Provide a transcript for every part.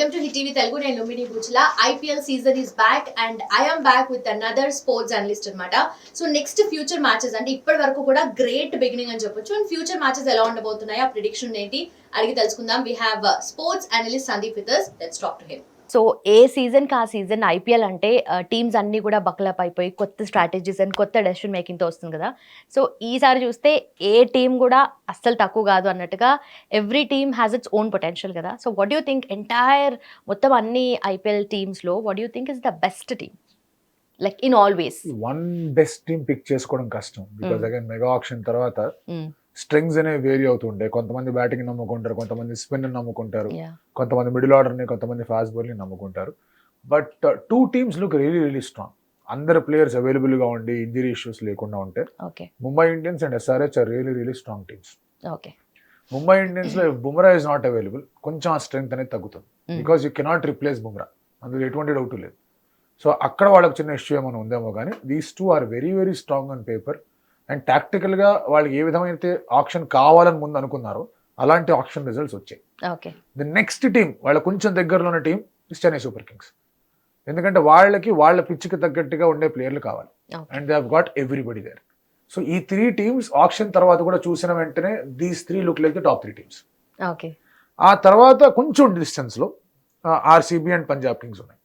Welcome to hit TV Telugu. నేను Lumbini బుచ్లా IPL season is back and I'm back with another sports analyst అనమాట so next future matches అంటే ఇప్పటి వరకు కూడా great beginning అని చెప్పొచ్చు. అండ్ ఫ్యూచర్ మ్యాచెస్ ఎలా ఉండబోతున్నాయి? ఆ ప్రిడిక్షన్ ఏంటి? అడిగి తెలుసుకుందాం. We have sports analyst Sandeep with let's talk to him so ఏ సీజన్కి ఆ సీజన్ ఐపీఎల్ అంటే టీమ్స్ అన్నీ కూడా బక్లప్ అయిపోయి కొత్త స్ట్రాటజీస్ అండ్ కొత్త డెసిషన్ మేకింగ్తో వస్తుంది కదా. సో ఈసారి చూస్తే ఏ టీం కూడా అస్సలు తక్కువ కాదు అన్నట్టుగా every team has its own potential కదా. So what you think entire మొత్తం అన్ని IPL టీమ్స్లో what you think is the best team? Like in always. One best team pick చేసుకోవడం కష్టం. బికాస్. అగైన్ మెగా ఆప్షన్ తర్వాత స్ట్రింగ్స్ అనేవి vary అవుతుంటాయి. కొంతమంది batting నమ్ముకుంటారు కొంతమంది స్పిన్ నమ్ముకుంటారు కొంతమంది మిడిల్ ఆర్డర్ని కొంతమంది fast bowling నమ్ముకుంటారు. But two teams look really really strong. అందరు ప్లేయర్స్ అవైలబుల్గా ఉండి ఇంజరీ ఇష్యూస్ లేకుండా ఉంటే Mumbai Indians and SRH are really really strong teams Mumbai ఇండియన్స్లో Bumrah is not available కొంచెం ఆ స్ట్రెంగ్త్ అనేది తగ్గుతుంది. Because you cannot replace Bumrah. అందులో ఎటువంటి డౌట్ లేదు. సో అక్కడ వాళ్ళకి చిన్న ఇష్యూ ఏమైనా ఉందేమో కానీ these two are very very strong on paper and టాక్టికల్గా వాళ్ళకి ఏ విధమైతే ఆప్షన్ కావాలని ముందు అనుకున్నారో అలాంటి ఆప్షన్ రిజల్ట్స్ వచ్చాయి. ఓకే. ది నెక్స్ట్ టీం వాళ్ళ కొంచెం దగ్గరలో ఉన్న టీం చెన్నై సూపర్ కింగ్స్ ఎందుకంటే వాళ్ళకి వాళ్ళ పిచ్చికి తగ్గట్టుగా ఉండే ప్లేయర్లు కావాలి. And they have got everybody there so ఈ త్రీ టీమ్స్ ఆప్షన్ తర్వాత కూడా చూసిన వెంటనే these three look like the top three teams okay. ఆ తర్వాత కొంచెం డిస్టెన్స్లో ఆర్సీబీ అండ్ పంజాబ్ కింగ్స్ ఉన్నాయి.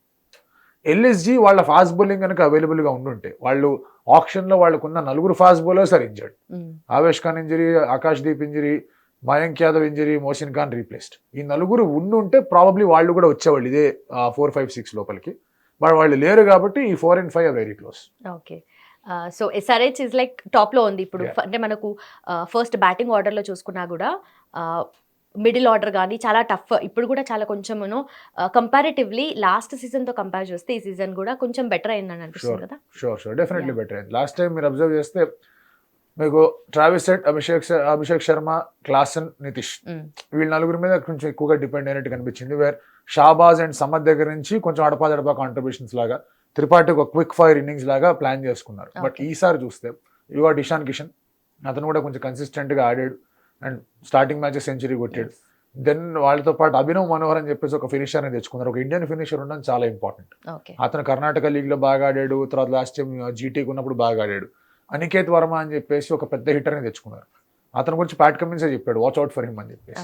ఎల్ఎస్జి వాళ్ళ ఫాస్ట్ బౌలింగ్ కనుక అవైలబుల్గా ఉండుంటే వాళ్ళు ఆప్షన్లో వాళ్ళకున్న నలుగురు fast bowlers are injured Avesh Khan injury Akash Deep injury Mayank Yadav injury Mohsin Khan replaced ఈ నలుగురు ఉండుంటే ప్రాబబ్లీ వాళ్ళు కూడా వచ్చేవాళ్ళు ఇదే ఫోర్ ఫైవ్ సిక్స్ లోపలికి. బట్ వాళ్ళు లేరు కాబట్టి ఈ four and five very close okay. So SRH is like టాప్లో ఉంది ఇప్పుడు. అంటే మనకు ఫస్ట్ బ్యాటింగ్ ఆర్డర్లో చూసుకున్నా కూడా మిడిల్ ఆర్డర్ కానీ చాలా టఫ్. ఇప్పుడు కూడా చాలా కొంచెం కంపారిటివ్లీ లాస్ట్ సీజన్తో కంపేర్ చేస్తే ఈ సీజన్ కూడా కొంచెం బెటర్ అయిందని అనిపిస్తుంది కదా? షూర్ షూర్ డెఫినెట్లీ బెటర్ అయింది. లాస్ట్ టైం మీరు అబ్జర్వ్ చేస్తే మీకు Travis set Abhishek Abhishek Sharma Klaasen Nitish. వీళ్ళ నలుగురి మీద కొంచెం ఎక్కువగా డిపెండ్ అయినట్టు కనిపించింది వేర్ షాబాజ్ అండ్ సమద్ దగ్గర నుంచి కొంచెం అడపాదడపా కాంట్రిబ్యూషన్స్ లాగా త్రిపాఠి ఒక క్విక్ ఫైర్ ఇన్నింగ్స్ లాగా ప్లాన్ చేసుకున్నారు. బట్. ఈసారి చూస్తే ఇవా డిషాన్ కిషన్ అతను కూడా కొంచెం consistent గా ఆడాడు అండ్ స్టార్టింగ్ మ్యాచెస్ సెంచరీ కొట్టాడు. దెన్ వాళ్ళతో పాటు అభినవ్ మనోహర్ అని చెప్పేసి ఒక ఫినిషర్ అని తెచ్చుకున్నారు. ఒక ఇండియన్ ఫినిషర్ ఉండడం చాలా ఇంపార్టెంట్ అతను కర్ణాటక లీగ్లో బాగా ఆడాడు తర్వాత లాస్ట్ టైం జీటీకి ఉన్నప్పుడు బాగా ఆడాడు. అనికేత్ వర్మ అని చెప్పేసి ఒక పెద్ద హిట్టర్ని తెచ్చుకున్నారు. అతని గురించి ప్యాట్ కమిన్సే చెప్పాడు వాచ్ అవుట్ ఫర్ హిమ్ అని చెప్పేసి.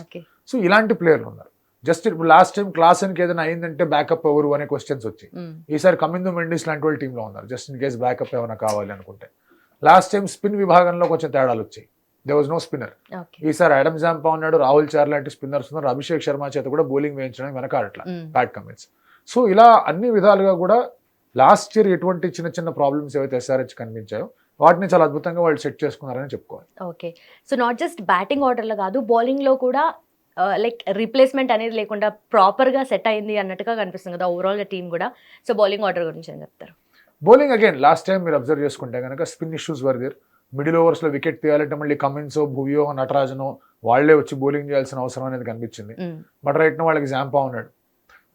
సో ఇలాంటి ప్లేయర్లు ఉన్నారు. జస్ట్ ఇప్పుడు లాస్ట్ టైం క్లాస్కి ఏదైనా అయిందంటే బ్యాకప్ ఎవరు అనే క్వశ్చన్స్ వచ్చాయి. ఈసారి కమిందు మెండిస్ లాంటి వాళ్ళు టీంలో ఉన్నారు. జస్ట్ ఇన్ కేస్ బ్యాకప్ ఏమైనా కావాలి అనుకుంటే. లాస్ట్ టైం స్పిన్ విభాగంలో కొంచెం తేడాలు వచ్చాయి. దే వాజ్ నో స్పిన్నర్ ఈసారి అడమ్ జాంపా ఉన్నాడు రాహుల్ చార్ లాంటి స్పిన్నర్స్ ఉన్నారు అభిషేక్ శర్మ చేత కూడా బౌలింగ్ వేయించడానికి వెనకాడట్లా బ్యాట్ కమిన్స్ సో ఇలా అన్ని విధాలుగా కూడా లాస్ట్ ఇయర్ ఎటువంటి చిన్న చిన్న ప్రాబ్లమ్స్ ఏవైతే ఎస్ఆర్హెచ్ కనిపించాయో వాటిని చాలా అద్భుతంగా వాళ్ళు సెట్ చేసుకున్నారని చెప్పుకోవాలి. Okay so not just batting ఆర్డర్లో కాదు బౌలింగ్లో కూడా లైక్ రీప్లేస్మెంట్ అనేది లేకుండా ప్రాపర్గా సెట్ అయింది అన్నట్టుగా కనిపిస్తుంది కదా ఓవరాల్గా టీం కూడా. సో బౌలింగ్ ఆర్డర్ గురించి ఏం చెప్తారు? బౌలింగ్ అగైన్ లాస్ట్ టైం మీరు అబ్జర్వ్ చేసుకుంటే కనుక spin issues were there middle ఓవర్స్లో wicket తీయాలంటే మళ్ళీ కమిన్సో భువియో నటరాజనో వాళ్ళే వచ్చి బౌలింగ్ చేయాల్సిన అవసరం అనేది కనిపించింది. బట్ రైట్ వాళ్ళకి జాంపా ఉన్నాడు.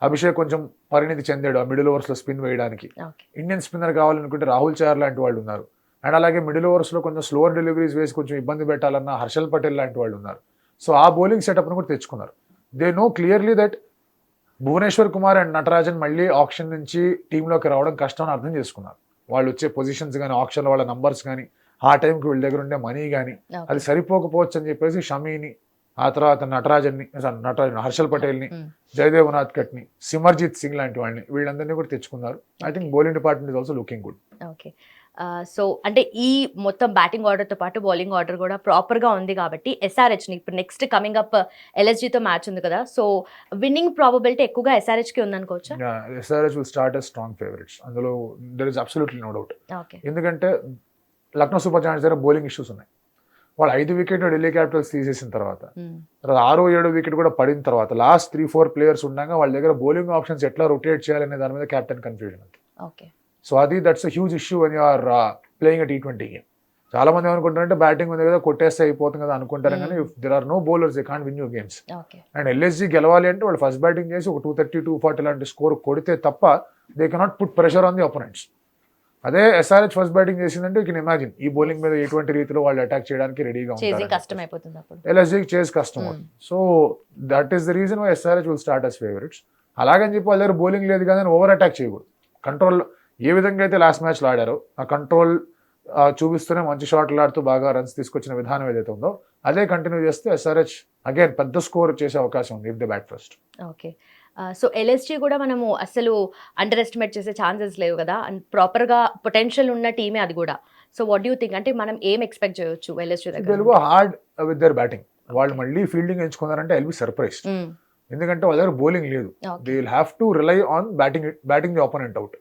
అభిషేక్ కొంచెం పరిణితి చెందాడు ఆ మిడిల్ ఓవర్స్లో స్పిన్ వేయడానికి. ఇండియన్ స్పిన్నర్ కావాలనుకుంటే రాహుల్ చార్ లాంటి వాళ్ళు ఉన్నారు. అండ్ అలాగే మిడిల్ ఓవర్స్లో కొంచెం స్లోవర్ డెలివరీస్ వేసి కొంచెం ఇబ్బంది పెట్టాలన్న హర్షల్ పటేల్ లాంటి వాళ్ళు ఉన్నారు. సో ఆ బౌలింగ్ సెటప్ను కూడా తెచ్చుకున్నారు. They know clearly that Bhuvneshwar Kumar and Natarajan మళ్ళీ ఆప్షన్ నుంచి టీంలోకి రావడం కష్టం అని అర్థం చేసుకున్నారు. వాళ్ళు వచ్చే పొజిషన్స్ కానీ ఆప్షన్లో వాళ్ళ నంబర్స్ కానీ ఆ టైంకి వీళ్ళ దగ్గర ఉండే మనీ కానీ అది సరిపోకపోవచ్చు అని చెప్పేసి షమీని ఆ తర్వాత నటరాజన్ని నటరాజన్ హర్షల్ పటేల్ని జయదేవ్ నాథ్కట్ని సిమర్జిత్ సింగ్ లాంటి వాళ్ళని వీళ్ళందరినీ కూడా తెచ్చుకున్నారు. I think bowling department is also looking good okay. So అంటే ఈ మొత్తం బ్యాటింగ్ ఆర్డర్తో పాటు బౌలింగ్ ఆర్డర్ కూడా ప్రాపర్గా ఉంది కాబట్టి ఎస్ఆర్హెచ్ని ఇప్పుడు నెక్స్ట్ కమింగ్ అప్ ఎల్ఎస్జీతో మ్యాచ్ ఉంది కదా. సో విన్నింగ్ ప్రాబబిలిటీ ఎక్కువగా ఎస్ఆర్హెచ్కి ఉందనుకోవచ్చా? SRS will start as strong favourites అందులో there is absolutely no doubt okay. ఎందుకంటే లక్నో సూపర్ జాయింట్స్ దగ్గర బౌలింగ్ ఇష్యూస్ ఉన్నాయి. వాళ్ళు ఐదు వికెట్లు ఢిల్లీ క్యాపిటల్స్ తీసేసిన తర్వాత తర్వాత ఆరో ఏడో వికెట్ కూడా పడిన తర్వాత లాస్ట్ త్రీ ఫోర్ ప్లేయర్స్ ఉండగా వాళ్ళ దగ్గర బౌలింగ్ ఆప్షన్స్ ఎట్లా రొటేట్ చేయాలనే దాని మీద కెప్టెన్ కన్ఫ్యూజన్ ఉంది. ఓకే సో అది దట్స్ అ హ్యూజ్ ఇష్యూ అని are playing T twenty game చాలా మంది ఏమనుకుంటారంటే బ్యాటింగ్ ఉంది కదా కొట్టేస్తే అయిపోతుంది కదా అనుకుంటారు కానీ if there are no bowlers they can't win you games and LSG గెలవాలి అంటే వాళ్ళు ఫస్ట్ బ్యాటింగ్ చేసి ఒక టూ థర్టీ టూ ఫార్టీ లాంటి స్కోర్ కొడితే తప్ప they cannot put pressure on the opponents అదే ఎస్ఆర్హెచ్ ఫస్ట్ బ్యాటింగ్ చేసిందంటే యూ కెన్ ఇమాజిన్ ఈ బౌలింగ్ మీద ఎటువంటి రీతిలో వాళ్ళు అటాక్ చేయడానికి రెడీగా ఉంటారు అప్పుడు. ఎల్ఎస్జీకి చేసి కష్టం so that is the reason why SRH will start as favourites అలాగని చెప్పి వాళ్ళ దగ్గర బౌలింగ్ లేదు కానీ ఓవర్ అటాక్ చేయకూడదు. కంట్రోల్ ఏ విధంగా అయితే లాస్ట్ మ్యాచ్లో ఆడారో ఆ కంట్రోల్ చూపిస్తూనే మంచి షాట్లు ఆడుతూ బాగా రన్స్ తీసుకొచ్చిన విధానం ఏదైతే ఉందో అదే కంటిన్యూ చేస్తే ఎస్ఆర్హెచ్ అగైన్ పెద్ద స్కోర్ చేసే అవకాశం ఉంది if the bat first okay so LSG కూడా మనము అసలు అండర్ ఎస్టిమేట్ చేసే ఛాన్సెస్ లేవు కదా. అండ్ ప్రాపర్గా పొటెన్షియల్ ఉన్న టీమే అది కూడా. సో వాట్ యూ థింక్ అంటే మనం ఏం ఎక్స్పెక్ట్ చేయొచ్చు ఎల్ఎస్జీ దగ్గర హార్డ్ విత్ దర్ బ్యాటింగ్ వాళ్ళు మళ్ళీ ఫీల్డింగ్ ఎంచుకున్నారంటే ఐల్ బి సర్ప్రైజ్. ఎందుకంటే వాళ్ళ దగ్గర బౌలింగ్ లేదు. They will have to rely on batting batting the opponent out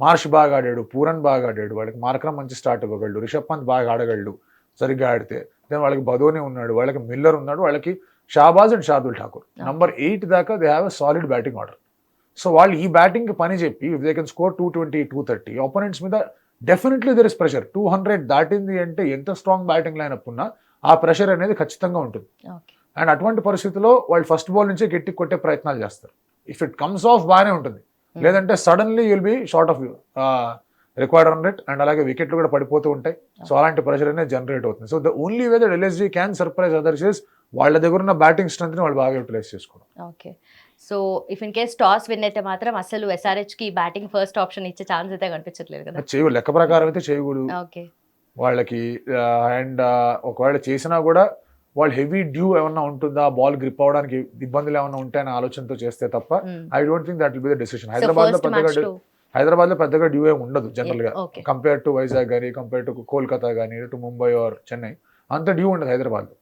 Marsh బాగా ఆడాడు పూరన్ బాగా ఆడాడు వాళ్ళకి మార్క్రమ్ మంచి స్టార్ట్ ఇవ్వగలడు రిషబ్ పంత్ బాగా ఆడగలడు సరిగ్గా ఆడితే. దెన్ వాళ్ళకి బదోని ఉన్నాడు వాళ్ళకి మిల్లర్ ఉన్నాడు వాళ్ళకి Shahbaz and Shardul Thakur. Number eight దాకా they have a solid batting order so వాళ్ళు ఈ బ్యాటింగ్ పని చెప్పి if they can score two twenty two thirty opponents మీద definitely there is pressure two hundred దాటింది అంటే ఎంత స్ట్రాంగ్ బ్యాటింగ్ లైనప్ ఉన్నా ఆ ప్రెషర్ అనేది ఖచ్చితంగా ఉంటుంది. అండ్ అటువంటి పరిస్థితిలో వాళ్ళు ఫస్ట్ బాల్ నుంచే గట్టి కొట్టే ప్రయత్నాలు చేస్తారు. ఇఫ్ ఇట్ కమ్స్ ఆఫ్ బాగానే ఉంటుంది. లేదంటే suddenly will be short of required run rate and అలాగే వికెట్లు కూడా పడిపోతూ ఉంటాయి. సో అలాంటి ప్రెషర్ అనేది జనరేట్ అవుతుంది. So the only way that LSG can surprise others is వాళ్ళ దగ్గర ఉన్న బ్యాటింగ్ స్ట్రెంత్ని వాళ్ళు బాగా యూటిలైజ్ చేసుకోవడం. Okay so if in case toss win అయితే మాత్రం అసలు SRH కి బ్యాటింగ్ ఫస్ట్ ఆప్షన్ ఇచ్చే ఛాన్స్ అయితే కనిపించట్లేదు కదా? చేయకూడదు లెక్క ప్రకారం అయితే చేయకూడదు. ఓకే వాళ్ళకి అండ్ ఒకవేళ చేసినా కూడా వాళ్ళు హెవీ డ్యూ ఏమన్నా ఉంటుందా? బాల్ గ్రిప్ అవడానికి ఇబ్బందులు ఏమన్నా ఉంటాయని ఆలోచనతో చేస్తే తప్ప I don't think that will be the decision హైదరాబాద్లో పెద్దగా హైదరాబాద్లో పెద్దగా డ్యూ ఏమి ఉండదు జనరల్గా. ఓకే కంపేర్ టు వైజాగ్ కానీ కంపేర్ టు కోల్కతా కానీ టు ముంబై ఆర్ చెన్నై అంత డ్యూ ఉండదు హైదరాబాద్లో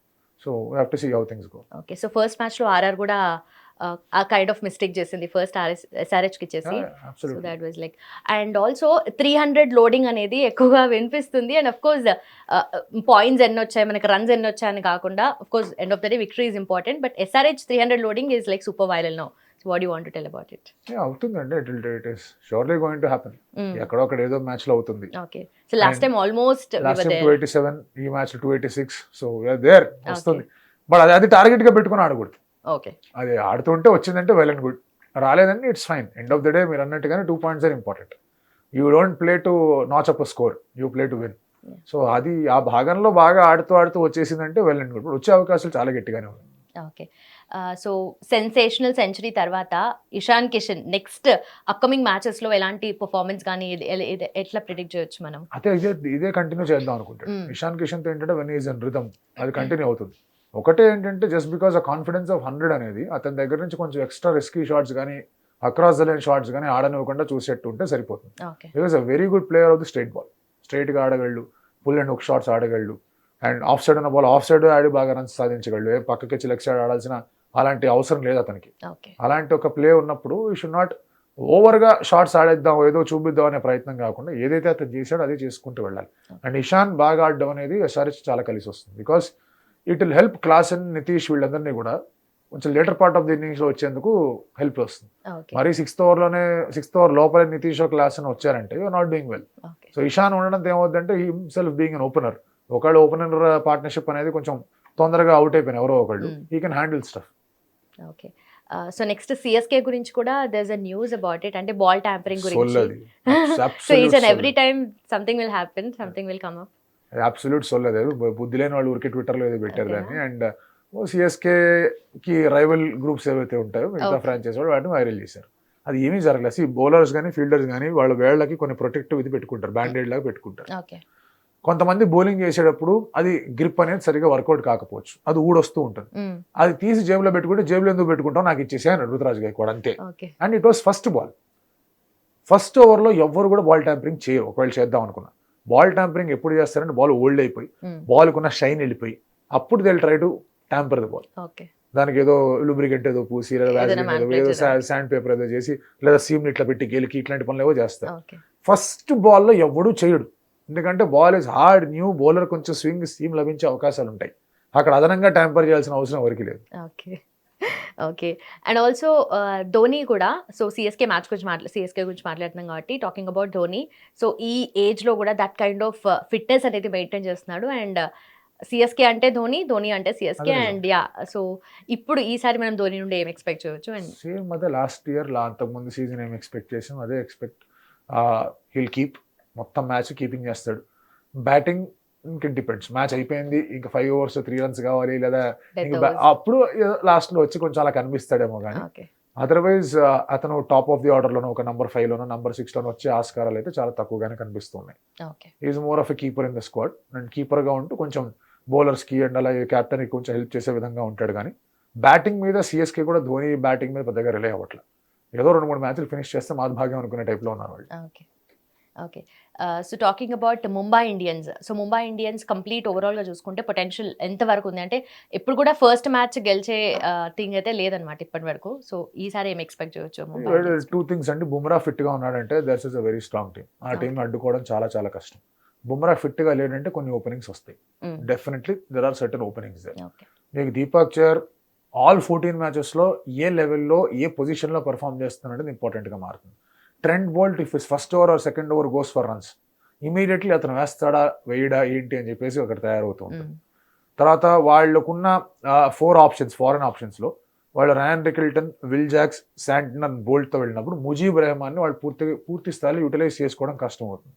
so have to see how things go okay so first మ్యాచ్లో ఆర్ఆర్ కూడా ఆ, కైండ్ ఆఫ్ మిస్టేక్ చేసింది. ఫస్ట్ ఆర్ఎస్ ఎస్ఆర్హెచ్కి ఇచ్చేసి so that was like and also three hundred loading అనేది ఎక్కువగా వినిపిస్తుంది. అండ్ అఫ్ కోర్స్ పాయింట్స్ ఎన్ని వచ్చాయి మనకి రన్స్ ఎన్ని వచ్చాయని కాకుండా of course end of the day victory is important but SRH three hundred loading is like super viral no what you want tell about it అవుతుందండి. It will it is surely going to happen ఎక్కడో అక్కడ ఏదో మ్యాచ్లో అవుతుంది. Okay so last time almost last time two eighty seven ఈ match two eighty six so there వస్తుంది. But అది అది టార్గెట్గా పెట్టుకుని ఆడకూడదు. ఓకే అది ఆడుతుంటే వచ్చిందంటే వెల్ అండ్ గుడ్ రాలేదండి it's fine end of the day మీరు అన్నట్టుగానే two points are important you don't play to notch up score you play to win. So అది ఆ భాగంలో బాగా ఆడుతూ ఆడుతూ వచ్చేసిందంటే వెల్ అండ్ గుడ్ వచ్చే అవకాశాలు చాలా గట్టిగానే ఉన్నాయి. ఓకే సో సెన్సేషనల్ సెంచరీ తర్వాత ఇషాన్ కిషన్ నెక్స్ట్ అప్కమింగ్ మ్యాచెస్లో ఎలాంటి పర్ఫార్మెన్స్ కానీ ఎట్లా ప్రిడిక్ట్ చేయొచ్చు మనం? అదే ఇదే ఇదే కంటిన్యూ చేద్దాం అనుకుంటాడు. Mm. ఇషాన్ కిషన్తో ఏంటంటే వెన్ ఈజ్ అన్ రిథమ్ అది కంటిన్యూ అవుతుంది. ఒకటే ఏంటంటే జస్ట్ బికాస్ ఆ కాన్ఫిడెన్స్ ఆఫ్ హండ్రెడ్ అనేది అతని దగ్గర నుంచి కొంచెం ఎక్స్ట్రా రిస్కీ షాట్స్ కానీ అక్రాస్ ద లైన్ షాట్స్ కానీ ఆడనివ్వకుండా చూసేట్టు ఉంటే సరిపోతుంది. Because a very good player of the straight ball స్ట్రైట్గా ఆడగలడు పుల్ అండ్ హుక్ షాట్స్ ఆడగలడు అండ్ ఆఫ్ సైడ్ ఉన్న బాల్ ఆఫ్ సైడ్ ఆడి బాగా రన్స్ సాధించగలడు. ఏ పక్కకి వచ్చి లెగ్ సైడ్ ఆడాల్సిన అలాంటి అవసరం లేదు అతనికి. అలాంటి ఒక ప్లే ఉన్నప్పుడు యూ షుడ్ నాట్ ఓవర్గా షార్ట్స్ ఆడేద్దాం ఏదో చూపిద్దాం అనే ప్రయత్నం కాకుండా ఏదైతే అతను చేశాడో అదే చేసుకుంటూ వెళ్ళాలి. అండ్ ఇషాన్ బాగా ఆడడం అనేది ఎస్ఆర్హెచ్ చాలా కలిసి వస్తుంది. Because it will help Klaasen and Nitish వీళ్ళందరినీ కూడా కొంచెం లేటర్ పార్ట్ ఆఫ్ ది ఇన్నింగ్స్లో వచ్చేందుకు హెల్ప్ వస్తుంది. మరి సిక్స్త్ ఓవర్లోనే సిక్స్త్ ఓవర్ లోపలే నితీష్ క్లాస్ అని వచ్చారంటే you are not doing well so Ishan ఉండడంతో ఏమవుతుందంటే హిమ్సెల్ఫ్ బీయింగ్ అన్ ఓపెనర్ ఒకళ్ళు ఓపెనర్ పార్ట్నర్షిప్ అనేది కొంచెం తొందరగా అవుట్ అయిపోయిన ఎవరో ఒకళ్ళు. ఈ can handle stuff okay. So next CSK గురించి కూడా there a news about it అంటే బాల్ ట్యాంపరింగ్ గురించి. So each and every time something will happen something will come up absolute సొల్లది. బుద్ధి లేని వాళ్ళు ఊరికే ట్విట్టర్లో ఏదో పెట్టారు. దాన్ని. అండ్ సిఎస్కే కి రైవల్ గ్రూప్స్ ఏవైతే ఉంటాయో మిగతా. ఫ్రాంచైజ్ వాళ్ళు వాటిని వైరల్ చేశారు. అది ఏమీ జరగలేదు. బౌలర్స్ కానీ ఫీల్డర్స్ కానీ వాళ్ళ వేళ్ళకి కొన్ని ప్రొటెక్టివ్ ఇది పెట్టుకుంటారు. బ్యాండేడ్ లాగా పెట్టుకుంటారు. ఓకే. కొంతమంది బౌలింగ్ చేసేటప్పుడు అది గ్రిప్ అనేది సరిగా వర్కౌట్ కాకపోవచ్చు. అది ఊడొస్తూ ఉంటుంది. అది తీసి జేబులో పెట్టుకుంటే జేబులో ఎందుకు పెట్టుకుంటాం నాకు ఇచ్చేసి అని రుతురాజు గాయకవాడ్ అంతే. And it was first ball. First ఓవర్లో ఎవ్వరు కూడా బాల్ ట్యాంపరింగ్ చేయరు. ఒకవేళ చేద్దాం అనుకున్నా. బాల్ ట్యాంపరింగ్ ఎప్పుడు చేస్తారంటే బాల్ ఓల్డ్ అయిపోయి బాల్కి ఉన్న షైన్ వెళ్ళిపోయి అప్పుడు they try to tamper the ball. దానికి ఏదో లూబ్రికెంట్ ఏదో పూసి ఏదో. శాండ్ పేపర్ ఏదో చేసి లేదా సీమ్ ఇట్లా పెట్టి గెలికి ఇట్లాంటి పనులు ఏవో చేస్తారు. ఫస్ట్ బాల్లో ఎవడూ చేయడు. ఎందుకంటే ball is hard new bowler కొంచెం స్వింగ్ సీమ్ లభించే అవకాశాలు ఉంటాయి. అక్కడ అదనంగా ట్యాంపర్ చేయాల్సిన అవసరం ఎవరికి లేదు. Okay. Okay. And also Dhoni కూడా సో సిఎస్కే మ్యాచ్ గురించి మాట్లా సిఎస్కే గురించి మాట్లాడుతున్నాం కాబట్టి టాకింగ్ అబౌట్ ధోని. సో ఈ ఏజ్లో కూడా దట్ కైండ్ ఆఫ్ ఫిట్నెస్ అనేది మెయింటైన్ చేస్తున్నాడు. అండ్ సిఎస్కే అంటే ధోని ధోని అంటే సిఎస్కే. అండ్ యా సో ఇప్పుడు ఈసారి మనం ధోని నుండి ఏం ఎక్స్పెక్ట్ చేయొచ్చు? అండ్ సేమ్ అదే లాస్ట్ ఇయర్ అంతకుముందు సీజన్ ఏం ఎక్స్పెక్ట్ చేసాం అదే ఎక్స్పెక్ట్ హిల్ కీప్ మొత్తం మ్యాచ్ కీపింగ్ చేస్తాడు. బ్యాటింగ్ ఇంక డిపెండ్స్ మ్యాచ్ అయిపోయింది ఇంకా ఫైవ్ ఓవర్స్ త్రీ రన్స్ కావాలి లేదా అప్పుడు లాస్ట్లో వచ్చి కొంచెం అలా కనిపిస్తాడేమో కానీ అదర్వైజ్ అతను టాప్ ఆఫ్ ది ఆర్డర్లోనో ఒక నంబర్ ఫైవ్లోనో నంబర్ సిక్స్లోనో వచ్చే ఆస్కారాలు అయితే చాలా తక్కువగానే కనిపిస్తున్నాయి. Is more of a keeper in the squad and కీపర్గా ఉంటూ కొంచెం బౌలర్స్కి అండ్ అలాగే క్యాప్టెన్కి కొంచెం హెల్ప్ చేసే విధంగా ఉంటాడు కానీ బ్యాటింగ్ మీద సిఎస్కే కూడా ధోని బ్యాటింగ్ మీద పెద్దగా రిలే అవ్వట్లేదు ఏదో రెండు మూడు మ్యాచ్లు ఫినిష్ చేస్తే మాది భాగ్యం అనుకునే టైప్లో ఉన్నారు వాళ్ళు. Okay so talking about Mumbai Indians so Mumbai Indians complete ఓవరాల్గా చూసుకుంటే పొటెన్షియల్ ఎంత వరకు ఉంది? అంటే ఇప్పుడు కూడా ఫస్ట్ మ్యాచ్ గెలిచే థింగ్ అయితే లేదనమాట ఇప్పటి వరకు. సో ఈసారి ఏం ఎక్స్పెక్ట్ చేయొచ్చు? టూ థింగ్స్ అండి. బుమ్రా ఫిట్గా ఉన్నాడంటే there's is a very strong team ఆ టీం అడ్డుకోవడం చాలా చాలా కష్టం. బుమ్రా ఫిట్గా లేడంటే కొన్ని ఓపెనింగ్స్ వస్తాయి. Definitely there are certain openings మీకు దీపక్ చర్ ఆల్ ఫోర్టీన్ మ్యాచెస్లో ఏ లెవెల్లో ఏ పొజిషన్లో పర్ఫామ్ చేస్తున్నాడని ఇంపార్టెంట్గా మారుతుంది. Trent Boult if is first over or second over goes for runs immediately అతను వేస్తాడా వేయడా ఏంటి అని చెప్పేసి ఒకటి తయారవుతూ ఉంటుంది Mm. తర్వాత వాళ్ళకున్న ఫోర్ ఆప్షన్స్ ఫారెన్ ఆప్షన్స్లో వాళ్ళు Ryan Rickelton Will Jacks Santner బోల్ట్తో వెళ్ళినప్పుడు ముజీబ్ రెహమాన్ని వాళ్ళు పూర్తి పూర్తి స్థాయిలో యూటిలైజ్ చేసుకోవడం కష్టం అవుతుంది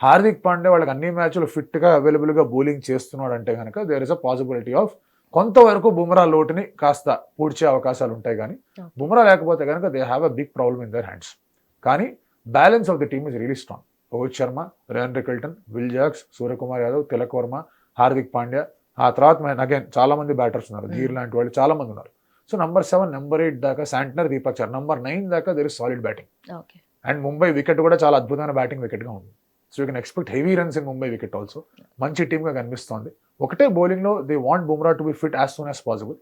హార్దిక్ పాండే వాళ్ళకి అన్ని మ్యాచ్లు ఫిట్గా అవైలబుల్గా బౌలింగ్ చేస్తున్నాడు అంటే కనుక there is a possibility of కొంతవరకు బుమ్రా లోటుని కాస్త పూడ్చే అవకాశాలు ఉంటాయి కానీ. బుమ్రా లేకపోతే కనుక they have a big problem in their hands కానీ balance of the team is really strong. Rohit Sharma Ryan Rickelton Will Jacks Suryakumar Yadav Tilak Varma Hardik Pandya ఆ తర్వాత అగైన్ చాలా మంది బ్యాటర్స్ ఉన్నారు. Hmm. ధీర్ లాంటి వాళ్ళు చాలా మంది ఉన్నారు. So number seven number eight దాకా Santner Deepak Chahar number nine దాకా there is solid batting and Mumbai wicket కూడా చాలా అద్భుతమైన బ్యాటింగ్ వికెట్గా ఉంది. So you can expect heavy runs in Mumbai wicket also మంచి టీమ్గా కనిపిస్తోంది. ఒకటే బౌలింగ్లో they want Bumrah to be fit as soon as possible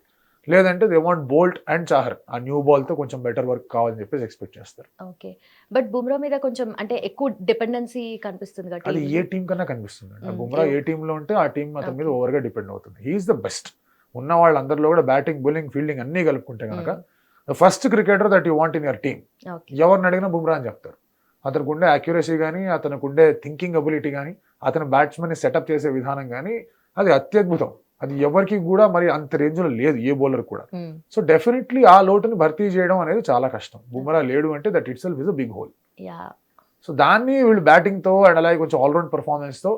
లేదంటే they want Boult and Chahar ఆ న్యూ బాల్తో కొంచెం బెటర్ వర్క్ కావాలని చెప్పేసి ఎక్స్పెక్ట్ చేస్తారు. ఓకే. బట్ బుమ్రా మీద కొంచెం అంటే ఎక్కువ డిపెండెన్సీ కనిపిస్తుంది అది కాబట్టి ఏ టీం కన్నా కనిపిస్తుంది Hmm, బుమ్రా ఏ yeah. టీంలో ఉంటే ఆ టీం అతని మీద Okay. ఓవర్గా డిపెండ్ అవుతుంది. హీఈస్ ద బెస్ట్ ఉన్న వాళ్ళందరిలో కూడా బ్యాటింగ్ బౌలింగ్ ఫీల్డింగ్ అన్నీ కలుపుకుంటే కనుక first cricketer that you want in your team ఎవరిని అడిగినా బుమ్రా అని చెప్తారు. అతనికి ఉండే అక్యురసీ కానీ అతనికి ఉండే థింకింగ్ అబిలిటీ కానీ అతని బ్యాట్స్మెన్ని సెటప్ చేసే విధానం కానీ అది అత్యద్భుతం. అది ఎవరికి కూడా మరి అంత రేంజ్లో లేదు ఏ బౌలర్ కూడా. సో డెఫినెట్లీ ఆ లోటుని భర్తీ చేయడం అనేది చాలా కష్టం. బుమ్రా లేడు అంటే that itself is a big hole yeah. So దాన్ని వీళ్ళు బ్యాటింగ్తో అండ్ అలాగే కొంచెం ఆల్రౌండ్ పర్ఫార్మెన్స్తో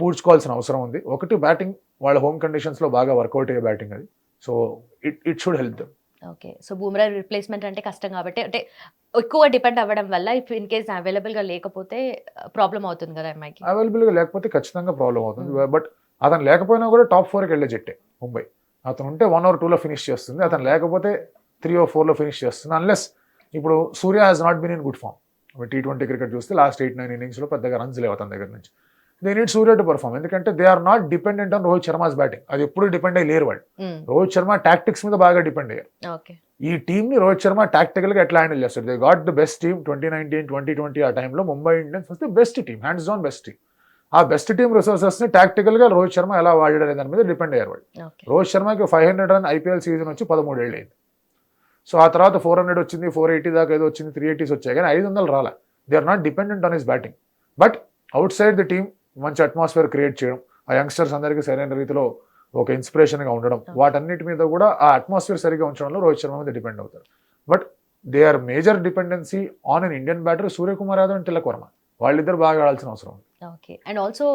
పూడ్చుకోవాల్సిన అవసరం ఉంది. ఒకటి బ్యాటింగ్ వాళ్ళ హోమ్ కండిషన్స్లో బాగా వర్కౌట్ అయ్యే బ్యాటింగ్ అది. So it it should help them okay. So Bumrah replacement అంటే కష్టం కాబట్టి అంటే ఎక్కువ డిపెండ్ అవ్వడం వల్ల ఇఫ్ ఇన్ కేస్ అవైలబుల్గా లేకపోతే ప్రాబ్లం అవుతుంది కదా అమ్మాయికి? అవైలబుల్గా లేకపోతే ఖచ్చితంగా ప్రాబ్లం అవుతుంది. బట్ అతను లేకపోయినా కూడా టాప్ ఫోర్కి వెళ్ళే జట్టే ముంబై. అతను ఉంటే వన్ అవర్ టూలో ఫినిష్ చేస్తుంది. అతను లేకపోతే త్రీ ఓ ఫోర్లో ఫినిష్ చేస్తుంది. అన్లెస్ ఇప్పుడు Surya has not been in good form T twenty cricket చూస్తే లాస్ట్ ఎయిట్ నైన్ ఇన్నింగ్స్లో పెద్దగా రన్స్ లేవు అతని దగ్గర నుంచి. They need Surya to perform ఎందుకంటే they are not dependent on Rohit Sharma's batting అది ఎప్పుడు డిపెండ్ అయ్యి లేరు వాళ్ళు. రోహిత్ శర్మ టాక్టిక్స్ మీద బాగా డిపెండ్ అయ్యారు. ఈ టీంని రోహిత్ శర్మ టాక్టికల్గా ఎట్లా హ్యాండిల్ చేస్తారు they got the best team twenty nineteen twenty twenty ఆ టైంలో ముంబై ఇండియన్స్ వస్తే best team hands on best team ఆ బెస్ట్ టీమ్ రిసోర్సెస్ని టాక్టికల్గా రోహిత్ శర్మ ఎలా వాడాడు దాని మీద డిపెండ్ అయ్యారు వాళ్ళు. Rohit శర్మకి five hundred run IPL season వచ్చి పదమూడు ఏళ్ళు అయింది. సో ఆ తర్వాత ఫోర్ హండ్రెడ్ వచ్చింది ఫోర్ ఎయిటీ దాకా ఏదో వచ్చింది త్రీ ఎయిటీస్ వచ్చాయి. కానీ ఐదు వందలు రాలే. They are not dependent on his batting but outside the team మంచి అట్మాస్ఫియర్ క్రియేట్ చేయడం ఆ యంగ్స్టర్స్ అందరికీ సరైన రీతిలో ఒక ఇన్స్పిరేషన్గా ఉండడం వాటన్నిటి మీద కూడా ఆ అట్మాస్ఫియర్ సరిగా ఉంచడంలో రోహిత్ శర్మ మీద డిపెండ్ అవుతారు. But they are major dependency on an Indian batter Suryakumar Yadav and Tilak Varma వాళ్ళిద్దరు బాగా ఆడాల్సిన అవసరం. ఉంది ఓకే. అండ్ ఆల్సో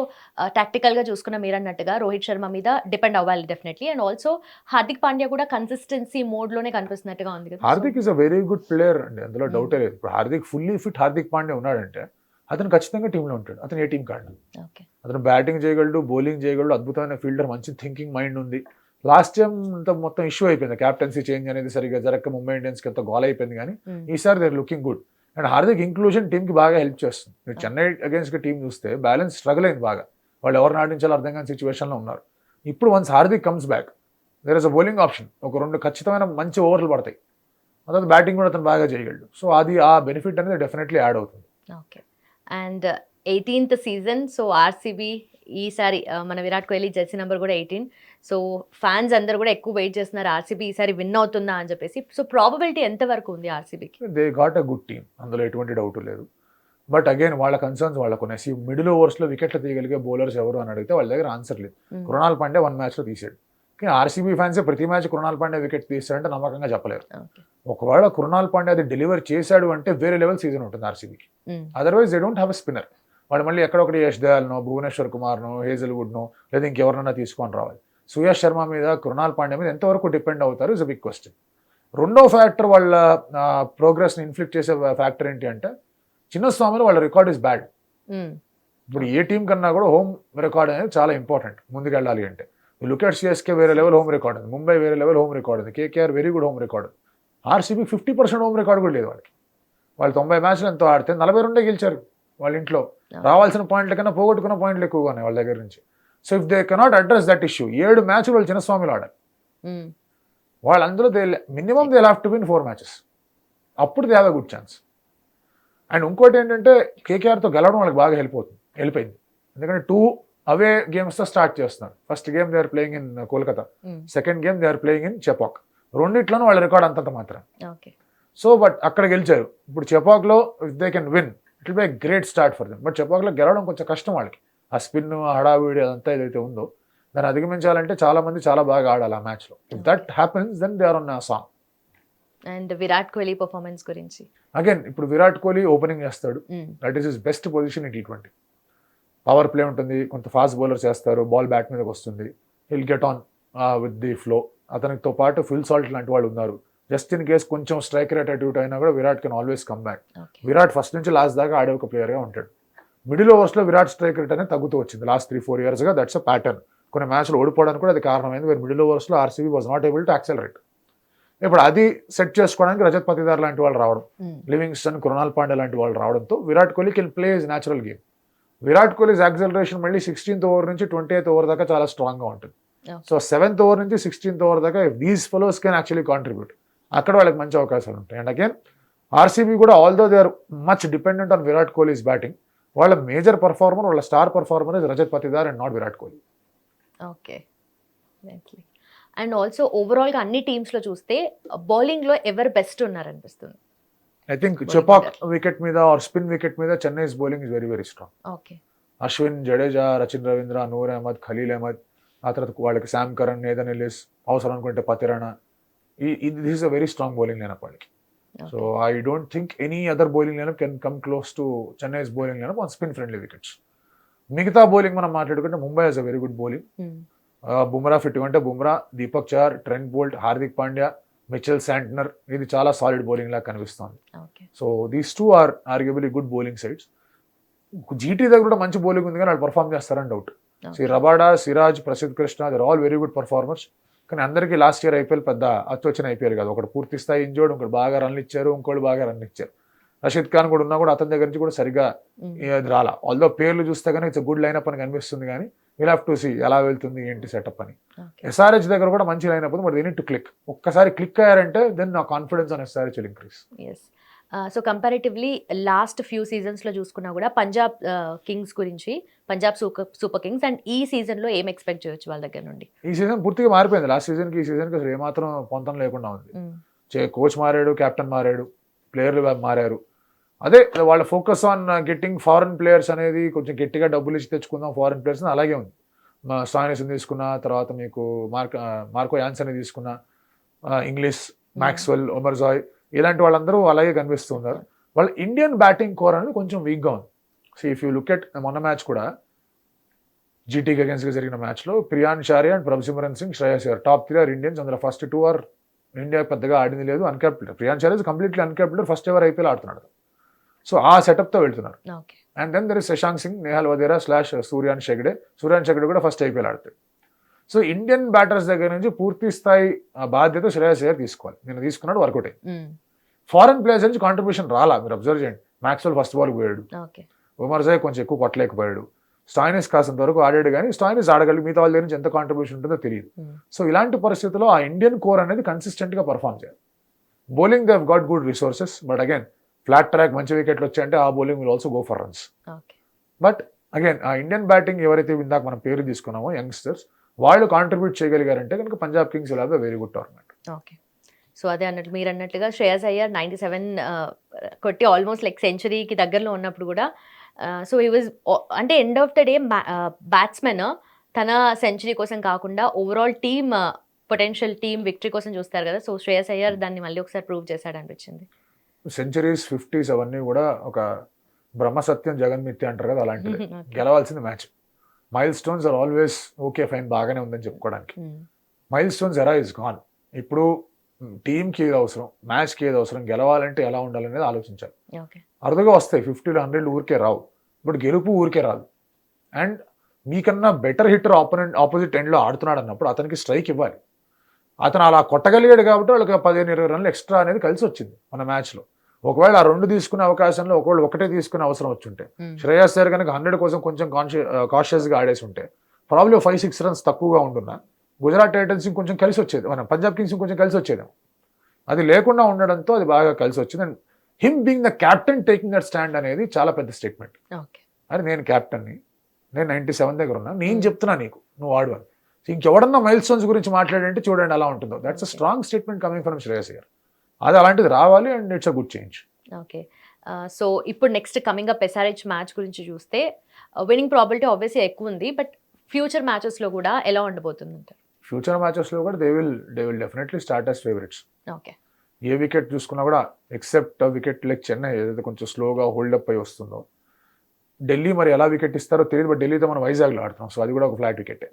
టాక్టికల్గా చూసుకున్న మీరు అన్నట్టుగా రోహిత్ శర్మ మీద డిపెండ్ అవ్వాలి definitely. And also Hardik Pandya కూడా కన్సిస్టెన్సీ మోడ్లోనే కనిపిస్తున్నట్టుగా ఉంది కదా. Hardik is a very good player అండి. అందులో Hmm. డౌటే లేదు. ఇప్పుడు హార్దిక్ ఫుల్లీ ఫిట్ హార్దిక్ పాండే ఉన్నాడంటే అతను ఖచ్చితంగా టీంలో ఉంటాడు. అతను ఏ టీం కాడు. అతను బ్యాటింగ్ చేయగలడు బౌలింగ్ చేయగలడు అద్భుతమైన ఫీల్డర్ మంచి థింకింగ్ మైండ్ ఉంది. లాస్ట్ టైం అంత మొత్తం ఇష్యూ అయిపోయింది. క్యాప్టెన్సీ చేంజ్ అనేది సరిగా జరగక ముంబై ఇండియన్స్కి ఎంత గోల్ అయిపోయింది కానీ ఈసారి there looking good and Hardik inclusion టీంకి బాగా హెల్ప్ చేస్తుంది. మీరు చెన్నై అగేన్స్ట్ టీం చూస్తే బ్యాలెన్స్ స్ట్రగుల్ అయింది బాగా. వాళ్ళు ఎవరిని నాటించాలో అర్థం కాని సిచ్యువేషన్లో ఉన్నారు. ఇప్పుడు once Hardik comes back there is a bowling option ఒక రెండు ఖచ్చితమైన మంచి ఓవర్లు పడతాయి. అదొక బ్యాటింగ్ కూడా అతను బాగా చేయగలడు. సో అది ఆ బెనిఫిట్ అనేది డెఫినెట్లీ యాడ్ అవుతుంది. Okay. And eighteenth season so RCB ఈసారి మన విరాట్ కోహ్లీ జెర్సీ నెంబర్ కూడా ఎయిటీన్. సో ఫ్యాన్స్ అందరు కూడా ఎక్కువ వెయిట్ చేస్తున్నారు. ఆర్సీబీ ఈసారి విన్ అవుతుందా అని చెప్పేసి. సో ప్రాబబిలిటీ ఎంత వరకు ఉంది ఆర్సీబీకి? They got a good team అందులో ఎటువంటి డౌట్ లేదు. బట్ అగైన్ వాళ్ళ కన్సర్న్స్ వాళ్ళకు ఉన్నాయి మిడిల్ ఓవర్స్లో వికెట్లు తీయగలిగే బౌలర్స్ ఎవరు అని అడిగితే వాళ్ళ దగ్గర ఆన్సర్ లేదు. కృణాల్ పాండే వన్ మ్యాచ్లో తీసాడు కానీ ఆర్సీబీ ఫ్యాన్సే ప్రతి మ్యాచ్ కృణాల్ పాండే వికెట్ తీస్తాడంటే నమ్మకంగా చెప్పలేరు. ఒకవేళ కృణాల్ పాండే అది డెలివర్ చేశాడు అంటే వేరే లెవెల్ సీజన్ ఉంటుంది ఆర్సీబీకి. Otherwise they don't have a spinner వాడు మళ్ళీ ఎక్కడొకటి యశ్ దయాల్నో భువనేశ్వర్ కుమార్నో హేజల్వుడ్నో లేదా ఇంకెవరినైనా తీసుకొని రావాలి. సుయాష్ శర్మ మీద కృణాల్ పాండే మీద ఎంతవరకు డిపెండ్ అవుతారు ఇస్ అ బిగ్ క్వశ్చన్ రెండో ఫ్యాక్టర్ వాళ్ళ ప్రోగ్రెస్ని ఇన్ఫ్లిక్ట్ చేసే ఫ్యాక్టర్ ఏంటి అంటే చిన్నస్వామిలో వాళ్ళ రికార్డ్ ఇస్ బ్యాడ్ మ్మ్. ఇప్పుడు ఏ టీం కన్నా కూడా హోమ్ రికార్డ్ అనేది చాలా ఇంపార్టెంట్ ముందుకు వెళ్ళాలి అంటే లుకెట్ సిఎస్కే వేరే లెవెల్ హోమ్ రికార్డ్ ఉంది. ముంబై వేరే లెవెల్ హోమ్ రికార్డ్ ఉంది. KKR very good home record RCB fifty percent home record కూడా లేదు వాళ్ళకి. వాళ్ళు తొంభై మ్యాచ్లు ఎంతో ఆడితే నలభై రెండే గెలిచారు. వాళ్ళ ఇంట్లో. రావాల్సిన పాయింట్ల కన్నా పోగొట్టుకున్న పాయింట్లు ఎక్కువగా ఉన్నాయి వాళ్ళ దగ్గర నుంచి. So if they cannot address that issue ఏడు మ్యాచ్లు వాళ్ళు చిన్నస్వామిలో ఆడారు. మ్మ్. వాళ్ళందరూ they minimum they have to win four matches అప్పుడు they have a good chance and ఇంకోటి ఏంటంటే కేకేఆర్తో గెలవడం వాళ్ళకి బాగా హెల్ప్ అవుతుంది వెళ్ళిపోయింది ఎందుకంటే టూ అవే గేమ్స్తో స్టార్ట్ చేస్తున్నారు. First game they are playing in Kolkata. Second game they are playing in Chepauk రెండిట్లోనూ వాళ్ళ రికార్డ్ అంతంత మాత్రం సో బట్ అక్కడ గెలిచారు. ఇప్పుడు చెపాక్లో if they can win it be great start for them. But చెపాక్లో గెలవడం కొంచెం కష్టం వాళ్ళకి. ఆ స్పిన్ హడావిడి అదంతా ఏదైతే ఉందో దాన్ని అధిగమించాలంటే చాలా మంది చాలా బాగా ఆడాలి ఆ మ్యాచ్లో. If that happens then they are on song and Virat Kohli performance గురించి. అగైన్ ఇప్పుడు విరాట్ కోహ్లీ ఓపెనింగ్ చేస్తాడు. That is is best position in T twenty power play ఉంటుంది కొంత ఫాస్ట్ బౌలర్ చేస్తారు బాల్ బ్యాట్ మీదకి వస్తుంది. He'll get on with the flow అతనితో పాటు ఫుల్ సాల్ట్ లాంటి వాళ్ళు ఉన్నారు. జస్ట్ ఇన్ కేస్ కొంచెం స్ట్రైక్ రేట్ అటు ఇటు అయినా కూడా Virat can always come back Virat first నుంచి లాస్ట్ దాకా ఆడే ఒక ప్లేయర్గా ఉంటాడు. మిడిల్ ఓవర్స్లో విరాట్ స్ట్రైక్ రేట్ అనేది తగ్గుతూ వచ్చింది. లాస్ట్ త్రీ ఫోర్ ఇయర్స్గా దట్స్ అ ప్యాటర్న్ కొన్ని మ్యాచ్లు ఓడిపోవడానికి కూడా అది కారణమైంది. వేరు middle ఓవర్స్లో RCB was not able to accelerate ఇప్పుడు అది సెట్ చేసుకోవడానికి రజత్ పతిదార్ లాంటి వాళ్ళు రావడం. లివింగ్స్టన్ కృణాల్ పాండే లాంటి వాళ్ళు రావడంతో Virat Kohli can play is natural game Virat Kohli's acceleration మళ్ళీ సిక్స్టీన్త్ ఓవర్ నుంచి ట్వంటీ ఎయిత్ ఓవర్ దాకా చాలా స్ట్రాంగ్గా ఉంటుంది. సో సెవెంత్ ఓవర్ నుంచి సిక్స్టీన్త్ ఓవర్ దాకా these fellows can actually contribute అక్కడ వాళ్ళకి మంచి అవకాశాలు ఉంటాయి. అండ్ అగైన్ ఆర్సీబీ కూడా although they are much dependent on Virat Kohli's batting వాళ్ళ మేజర్ పర్ఫార్మర్ వాళ్ళ star performer is Rajat Patidar and not Virat Kohli okay and also ఓవరాల్గా అన్ని టీమ్స్లో చూస్తే బౌలింగ్లో ఎవరు బెస్ట్ ఉన్నారనిపిస్తుంది? ఐ థింక్ చెపాక్ వికెట్ మీద. ఆర్ స్పిన్ వికెట్ మీద Chennai's bowling is very very strong okay Ashwin Jadeja Rachin Ravindra Noor Ahmad Khaleel Ahmed ఆ తర్వాత వాళ్ళకి శామ్ కరణ్ నేదన్ అవసరం అనుకుంటే పతిరాణా ఇది this a very strong bowling lineup వాళ్ళకి so I don't think any other bowling lineup can come close to Chennai's bowling lineup on spin friendly wickets మిగతా bowling మనం మాట్లాడుకుంటే Mumbai he's a very good bowling Bumrah fit అంటే Bumrah Deepak Chahar Trent Boult Hardik Pandya Mitchell Santner ఇది చాలా solid bowling లాగా కనిపిస్తోంది. So these two are arguably good bowling sides GT దగ్గర కూడా మంచి బౌలింగ్ ఉంది కానీ వాళ్ళు పర్ఫామ్ చేస్తారని doubt so Rabada Siraj Prasidh Krishna there all very good performers కానీ అందరికీ లాస్ట్ ఇయర్ ఐపీఎల్ పెద్ద అచ్చొచ్చిన ఐపీఎల్ కాదు. ఒకటి పూర్తి స్థాయి ఇంజోర్డ్ ఇంకోటి బాగా రన్లు ఇచ్చారు ఇంకోటి బాగా రన్ ఇచ్చారు. రషీద్ ఖాన్ కూడా ఉన్నా కూడా అతని దగ్గర నుంచి కూడా సరిగ్గా ఇది రాలా. ఆల్దో పేర్లు చూస్తే కానీ ఇట్స్ గుడ్ లైనప్ అని కనిపిస్తుంది కానీ విల్ హ్యావ్ టు సీ ఎలా వెళ్తుంది ఏంటి సెటప్ అని. ఎస్ఆర్హెచ్ దగ్గర కూడా మంచి లైనప్ ఉంది బట్ దే టు క్లిక్ ఒక్కసారి క్లిక్ అయ్యారంటే దెన్ నా confidence on SRH will increase so comparatively last few సీజన్స్లో చూసుకున్నా కూడా పంజాబ్ కింగ్స్ గురించి Punjab Super Super Kings and ఈ సీజన్లో ఏం ఎక్స్పెక్ట్ చేయొచ్చు వాళ్ళ దగ్గర నుండి? ఈ సీజన్ పూర్తిగా మారిపోయింది. లాస్ట్ సీజన్కి ఈ సీజన్కి అసలు ఏమాత్రం పొంతం లేకుండా ఉంది. కోచ్ మారాడు కెప్టెన్ మారాడు ప్లేయర్లు మారారు. అదే వాళ్ళ focus on getting foreign players అనేది కొంచెం గట్టిగా డబ్బులు ఇచ్చి తెచ్చుకుందాం ఫారెన్ ప్లేయర్స్ అలాగే ఉంది. మా స్టాయినస్ని తీసుకున్న తర్వాత మీకు మార్క్ మార్కో యాన్సన్ తీసుకున్న ఇంగ్లీష్ మ్యాక్స్వెల్ ఒమర్జాయ్ ఇలాంటి వాళ్ళందరూ అలాగే కనిపిస్తున్నారు వాళ్ళ ఇండియన్ బ్యాటింగ్ కోర్ అనేది కొంచెం వీక్గా ఉంది. So if you look at మొన్న మ్యాచ్ కూడా జీటీకి అగేన్స్ట్గా జరిగిన మ్యాచ్లో ప్రియాన్ షారి అండ్ ప్రభసిమరన్ సింగ్ శ్రేయస్ గారు టాప్ త్రీ ఆర్ ఇండియన్స్ అందులో ఫస్ట్ టూ ఆర్ ఇండియా పెద్దగా ఆడింది లేదు uncap player Priyan Shari completely uncap player first ever IPL ఆడుతున్నాడు. సో ఆ సెటప్తో వెళ్తున్నారు and then there is Shashank Singh Nehal Wadhera slash సూర్యాన్ షెగడే సూర్యాన్ షెగడే కూడా ఫస్ట్ ఐపీఎల్ ఆడతాడు. సో ఇండియన్ బ్యాటర్స్ దగ్గర నుంచి పూర్తి స్థాయి ఆ బాధ్యత శ్రేయస్ అయ్యర్ తీసుకోవాలి. నేను తీసుకున్నాడు వర్కౌట్ ఫారెన్ ప్లేయర్స్ నుంచి కాంట్రిబ్యూషన్ రాలా? మీరు అబ్జర్వ్ చేయండి. మ్యాక్స్వెల్ ఫస్ట్ బాల్ పోయాడు. ఓకే. ఉమర్జాయ్ కొంచెం ఎక్కువ కొట్టలేకపోయాడు. స్టాయినిస్ కాసినంత వరకు ఆడాడు కానీ స్టాయినిస్ ఆడగలిగి మిగతా వాళ్ళ దగ్గర నుంచి ఎంత కాంట్రిబ్యూషన్ ఉంటుందో తెలియదు. సో ఇలాంటి పరిస్థితుల్లో ఆ ఇండియన్ కోర్ అనేది కన్సిస్టెంట్గా పర్ఫామ్ చేయాలి. Bowling they got good resources but again flat track మంచి వికెట్లు వచ్చాయంటే ఆ bowling will also go for runs but again ఆ ఇండియన్ బ్యాటింగ్ ఎవరైతే ఇందాక మనం పేరు తీసుకున్నామో యంగ్స్టర్స్ వాళ్ళు కాంట్రిబ్యూట్ చేయగలిగారంటే కనుక Punjab Kings have very good tournament okay so అదే అన్నట్టు మీరు అన్నట్టుగా శ్రేయస్ అయ్యర్ నైంటీ సెవెన్ కొట్టి ఆల్మోస్ట్ లైక్ సెంచరీకి దగ్గరలో ఉన్నప్పుడు కూడా సో ఈ వాజ్ అంటే end of the day batsmen తన సెంచరీ కోసం కాకుండా overall team potential team victory కోసం చూస్తారు కదా. సో శ్రేయస్ అయ్యర్ దాన్ని మళ్ళీ ఒకసారి ప్రూవ్ చేశాడు అనిపించింది. సెంచరీస్ ఫిఫ్టీస్ అవన్నీ కూడా ఒక బ్రహ్మసత్యం జగన్మిత్య అంటారు కదా అలాంటిది. Okay. గెలవాల్సింది match milestones are always okay fine బాగానే ఉందని చెప్పుకోవడానికి. Mile stones era is gone ఇప్పుడు టీంకి ఏది అవసరం మ్యాచ్కి ఏది అవసరం గెలవాలంటే ఎలా ఉండాలనేది ఆలోచించాలి. అరుదుగా వస్తాయి ఫిఫ్టీలు హండ్రెడ్ ఊరికే రావు. బట్ గెలుపు ఊరికే రాదు. అండ్ మీకన్నా బెటర్ హిట్టర్ ఆపోనెంట్ ఆపోజిట్ ఎండ్లో ఆడుతున్నాడు అన్నప్పుడు అతనికి స్ట్రైక్ ఇవ్వాలి. అతను అలా కొట్టగలిగాడు కాబట్టి వాళ్ళకి పదిహేను ఇరవై రన్లు ఎక్స్ట్రా అనేది కలిసి వచ్చింది మన మ్యాచ్లో ఒకవేళ ఆ రెండు తీసుకునే అవకాశంలో ఒకవేళ ఒకటే తీసుకునే అవసరం వచ్చుంటే శ్రేయస్ సార్ కనుక హండ్రెడ్ కోసం కొంచెం కాన్షియస్ కాషియస్గా ఆడేసి ఉంటే ప్రాబ్లీ ఫైవ్ సిక్స్ రన్స్ తక్కువగా ఉంటున్నా గుజరాత్ టైటన్స్ కొంచెం కలిసి వచ్చేది మన పంజాబ్ కింగ్స్ కొంచెం కలిసి వచ్చేది. అది లేకుండా ఉండడంతో అది బాగా కలిసి వచ్చింది. And him being the captain taking that stand అనేది చాలా పెద్ద స్టేట్మెంట్ అని నేను క్యాప్టెన్ని నేను నైంటీ సెవెన్ దగ్గర ఉన్నా నేను చెప్తున్నా నీకు నువ్వు ఆడు అని. ఇంకెవడన్నా మైల్ స్టోన్స్ గురించి మాట్లాడంటే చూడండి ఎలా ఉంటుందో. That's a. Strong statement coming from Shreyas గారు. అది అలాంటిది రావాలి and it's a good change. Okay. So ఇప్పుడు next coming up SRH match గురించి చూస్తే విన్నింగ్ ప్రాబిలిటీ ఆబ్వియస్లీ ఎక్కువ ఉంది బట్ ఫ్యూచర్ మ్యాచెస్లో కూడా ఎలా ఉండబోతుంది అంటారు ఫ్యూచర్ మ్యాచెస్లో కూడా they will they will definitely start as favourites okay. A wicket చూసుకున్నా కూడా ఎక్సెప్ట్ వికెట్ లైక్ చెన్నై ఏదైతే కొంచెం స్లోగా హోల్డప్ అయి వస్తుందో ఢిల్లీ మరి ఎలా వికెట్ ఇస్తారో తెలియదు బట్ ఢిల్లీతో మనం వైజాగ్లో ఆడుతున్నాం సో అది కూడా ఒక ఫ్లాట్ వికెట్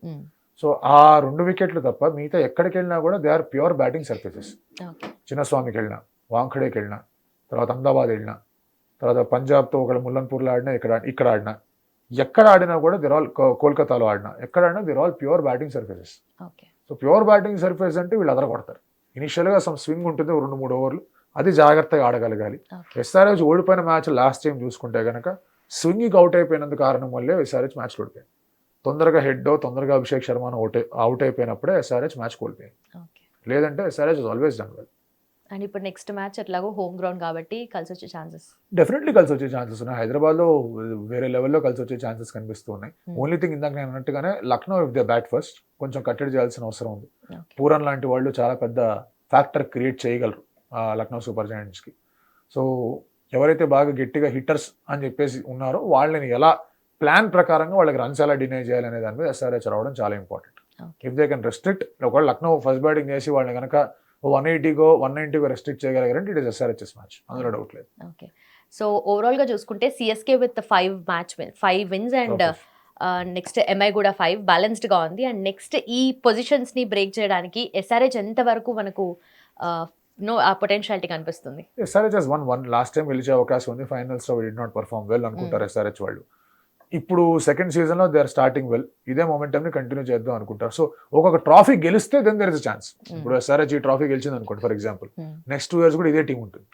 సో ఆ రెండు వికెట్లు తప్ప మిగతా ఎక్కడికి వెళ్ళినా కూడా they are pure batting surfaces. చిన్నస్వామికి వెళ్ళినా వాంఖడేకి వెళ్ళినా తర్వాత అహ్మదాబాద్ వెళ్ళినా తర్వాత పంజాబ్తో ఒకళ్ళు ముల్లన్పూర్లో ఆడినా ఇక్కడ ఇక్కడ ఆడినా ఎక్కడ ఆడినా కూడా దిర్ ఆల్ కోల్కతాలో ఆడినా ఎక్కడ ఆడినా there all pure batting surfaces. So pure batting surface అంటే వీళ్ళు అదర కొడతారు. ఇనిషియల్గా సమ్ స్వింగ్ ఉంటుంది రెండు మూడు ఓవర్లు అది జాగ్రత్తగా ఆడగలగాలి. ఓకే. ఎస్ఆర్హెచ్ ఓడిపోయిన మ్యాచ్ లాస్ట్ టైం చూసుకుంటే కనుక స్వింగ్కి అవుట్ అయిపోయినందుకు కారణం వల్లే ఎస్ఆర్హెచ్ మ్యాచ్ ఓడిపోయింది తొందరగా హెడ్ తొందరగా అభిషేక్ శర్మ అవుట్ అవుట్ అయిపోయినప్పుడే ఎస్ఆర్హెచ్ మ్యాచ్ కోల్పోయింది. లేదంటే SRH always done well and ఇప్పుడు నెక్స్ట్ మ్యాచ్ ఎట్లాగో హోమ్ గ్రౌండ్ కాబట్టి కలిసి వచ్చే ఛాన్సెస్ డెఫినెట్లీ కలిసి వచ్చే ఛాన్సెస్ ఉన్నాయి. హైదరాబాద్లో వేరే లెవెల్లో కలిసి వచ్చే ఛాన్సెస్ కనిపిస్తూ ఉన్నాయి. Hmm. ఓన్లీ థింగ్ ఇందాక నేను అన్నట్టుగానే Lucknow if the bat first కొంచెం కట్టడి చేయాల్సిన అవసరం ఉంది. పూరన్ లాంటి వాళ్ళు చాలా పెద్ద ఫ్యాక్టర్ క్రియేట్ చేయగలరు ఆ లక్నో సూపర్ జాయింట్స్కి సో ఎవరైతే బాగా గట్టిగా హిట్టర్స్ అని చెప్పేసి ఉన్నారో వాళ్ళని ఎలా ప్లాన్ ప్రకారంగా వాళ్ళకి రన్స్ ఎలా డినై చేయాలనే దాని మీద ఎస్ఆర్హెచ్ రావడం చాలా important. If they can restrict ఒకవేళ లక్నో ఫస్ట్ బ్యాటింగ్ చేసి వాళ్ళని కనుక వన్ ఎయిటీగో వన్ నైంటీగో రెస్ట్రిక్ట్ చేయగలిగారంటే ఇట్ ఇస్ ఎస్ఆర్హెచ్ఎస్ మ్యాచ్ అందులో డౌట్ లేదు. ఓకే. సో ఓవరాల్గా చూసుకుంటే CSK with five match win five wins and next MI కూడా ఫైవ్ బ్యాలెన్స్డ్గా ఉంది. అండ్ నెక్స్ట్ ఈ పొజిషన్స్ని బ్రేక్ చేయడానికి ఎస్ఆర్హెచ్ ఎంతవరకు మనకు నో ఆ పొటెన్షియాలిటీ కనిపిస్తుంది? SRH one one last time గెలిచే అవకాశం ఉంది. ఫైనల్స్లో డి నాట్ పర్ఫామ్ వెల్ అనుకుంటారు ఎస్ఆర్హెచ్ వాళ్ళు. ఇప్పుడు సెకండ్ సీజన్లో దే ఆర్ స్టార్టింగ్ వెల్ ఇదే మొమెంటమ్ని కంటిన్యూ చేద్దాం అనుకుంటారు సో ఒక్కొక్క ట్రాఫీ గెలిస్తే దెన్ దర్ ఇస్ ఛాన్స్ ఇప్పుడు ఎస్ఆర్హెచ్ ఈ ట్రాఫీ గెలిచింది అనుకోండి for example next two years కూడా ఇదే టీం ఉంటుంది.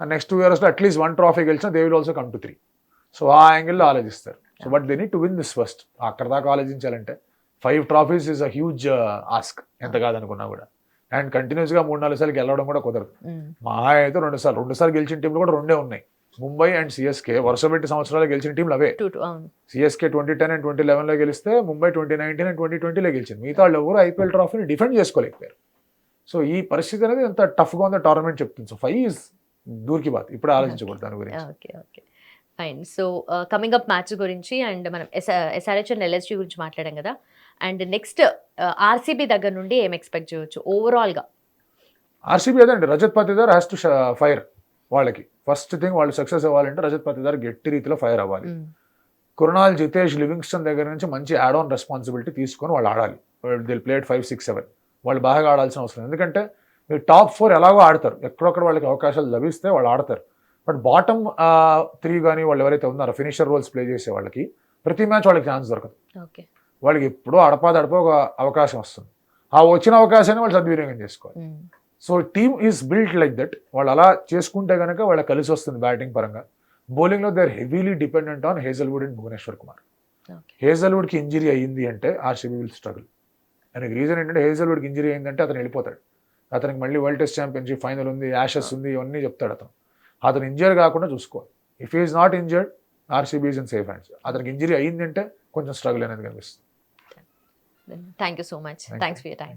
నెక్స్ట్ టూ ఇయర్స్లో అట్లీస్ట్ వన్ ట్రాఫీ గెలిచినా they will also come to three so ఆ యాంగిల్లో ఆలోచిస్తారు. So but they need to win this first అక్కడ దాకా ఆలోచించాలంటే five trophies is a huge ask ఎంత కాదనుకున్నా కూడా. అండ్ కంటిన్యూస్గా మూడు నాలుగు సార్లు గెలవడం కూడా కుదరదు. మా అయితే రెండు సార్లు రెండు సార్లు గెలిచిన టీంలు కూడా రెండే ఉన్నాయి. ముంబై అండ్ సిఎస్కే వరుస పెట్టి సంవత్సరాలు గెలిచిన టీంలు అవే. CSK twenty ten and twenty లెవెన్లో గెలిస్తే Mumbai twenty nineteen and twenty ట్వంటీలో గెలిచింది. మిగతా వాళ్ళు ఎవరు ఐపీఎల్ ట్రాఫీని డిఫెండ్ చేసుకోలేకపోయారు. సో ఈ పరిస్థితి అనేది ఎంత టఫ్గా ఉందో టోర్నమెంట్ చెప్తుంది. సో ఫైవ్ ఇస్ దూరికి బాత్. ఇప్పుడు ఆలోచించకూడదు దాని గురించి. Okay okay fine so coming up match గురించి అండ్ మనం ఎస్ఆర్హెచ్ అండ్ ఎల్ఎస్జీ గురించి మాట్లాడాం కదా. అండ్ నెక్స్ట్ ఆర్సీబీ దగ్గర నుండి ఏం ఎక్స్పెక్ట్ చేయొచ్చు? ఓవరాల్గా ఆర్సీబీ అదండి. Rajat Patidar has to fire వాళ్ళకి. ఫస్ట్ థింగ్ వాళ్ళు సక్సెస్ అవ్వాలంటే రజత్ పతిదార్ గట్టి రీతిలో ఫైర్ అవ్వాలి. కురణాల్ జితేష్ లివింగ్స్టన్ దగ్గర నుంచి మంచి యాడ్ ఆన్ రెస్పాన్సిబిలిటీ తీసుకొని వాళ్ళు ఆడాలి. దిల్ ప్లేట్ ఫైవ్ సిక్స్ సెవెన్ వాళ్ళు బాగా ఆడాల్సిన అవసరం. ఎందుకంటే మీరు టాప్ ఫోర్ ఎలాగో ఆడతారు. ఎక్కడొక్కడ వాళ్ళకి అవకాశాలు లభిస్తే వాళ్ళు ఆడతారు. బట్ బాటమ్ త్రీ కానీ వాళ్ళు ఎవరైతే ఉన్నారో ఫినిషర్ రోల్స్ ప్లే చేసే వాళ్ళకి ప్రతి మ్యాచ్ వాళ్ళకి ఛాన్స్ దొరకదు. వాళ్ళకి ఎప్పుడో అడపాదడప ఒక అవకాశం వస్తుంది. ఆ వచ్చిన అవకాశాన్ని వాళ్ళు సద్వినియోగం చేసుకోవాలి. So team is built like that వాళ్ళు అలా చేసుకుంటే కనుక వాళ్ళకి కలిసి వస్తుంది బ్యాటింగ్ పరంగా. బౌలింగ్లో they are heavily dependent on Hazlewood and Bhuvneshwar Kumar హేజల్వుడ్కి injury అయ్యింది అంటే ఆర్సీబీ విల్ స్ట్రగుల్ దానికి రీజన్ ఏంటంటే హేజల్వుడ్కి ఇంజరీ అయిందంటే అతను వెళ్ళిపోతాడు. అతనికి మళ్ళీ వరల్డ్ టెస్ట్ ఛాంపియన్షిప్ ఫైనల్ ఉంది యాషెస్ ఉంది ఇవన్నీ చెప్తాడు అతను. అతను ఇంజర్ కాకుండా చూసుకోవాలి. If is not injured RCB is in safe hands అతనికి ఇంజరీ అయ్యిందంటే కొంచెం స్ట్రగుల్ అనేది కనిపిస్తుంది. Thank you so much thanks. For your time